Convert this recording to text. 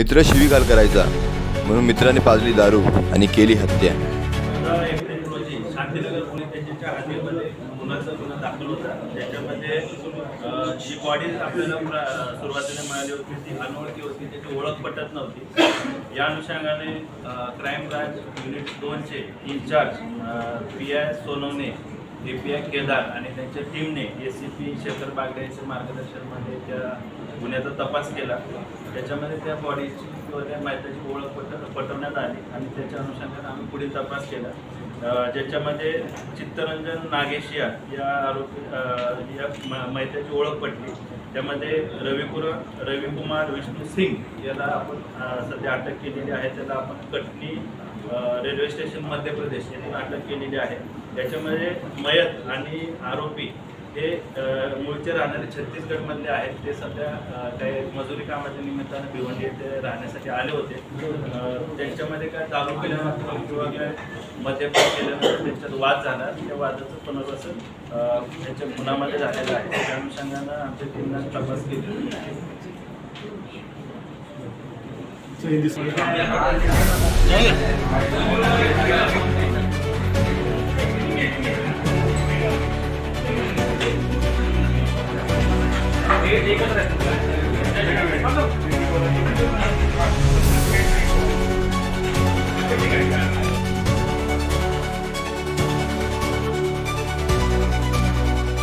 मित्र शिवीगाळ करायचा. म्हणून मित्राने पाजली दारू आणि केली हत्या. पंधरा एप्रिल दाखल त्याच्यामध्ये अ, जी बॉडी आपल्याला सुरुवातीला मिळाली होती ती अनोळखी होती त्याची ओळख पटत नव्हती. या अनुषंगाने क्राईम ब्रांच युनिट दोनचे incharge P I Sonawane A P I Kedar आणि त्यांच्या टीमने A C P Shekhar Bagde यांच्या मार्गदर्शनमध्ये त्या गुन्ह्याचा तपास केला. त्याच्यामध्ये त्या बॉडीची किंवा त्या माहितीची ओळख पट पटवण्यात आली आणि त्याच्या अनुषंगाने आम्ही पुढील तपास केला. ज्याच्यामध्ये चित्तरंजन नागेशिया या आरोपी या म- मैत्याची ओळख पटली. त्यामध्ये रविकुर रविकुमार विष्णू सिंग याला आपण सध्या अटक केलेली आहे. त्याला आपण कटनी रेल्वे स्टेशन मध्य प्रदेश येथून अटक केलेली आहे. त्याच्यामध्ये मयत आणि आरोपी हे मूळचे राहणारे छत्तीसगडमधले आहेत ते सध्या काही मजुरी कामाच्या निमित्तानं भिवंडी येथे राहण्यासाठी आले होते. त्यांच्यामध्ये काय दारू केल्यानंतर किंवा काय मद्यपान केल्यानंतर त्यांच्यात वाद झाला. त्या वादाचं पुनर्वसन त्यांच्या गुन्ह्यामध्ये झालेलं आहे. त्या अनुषंगानं आमच्या टीमनं तपास केलेला आहे 이것도 됐.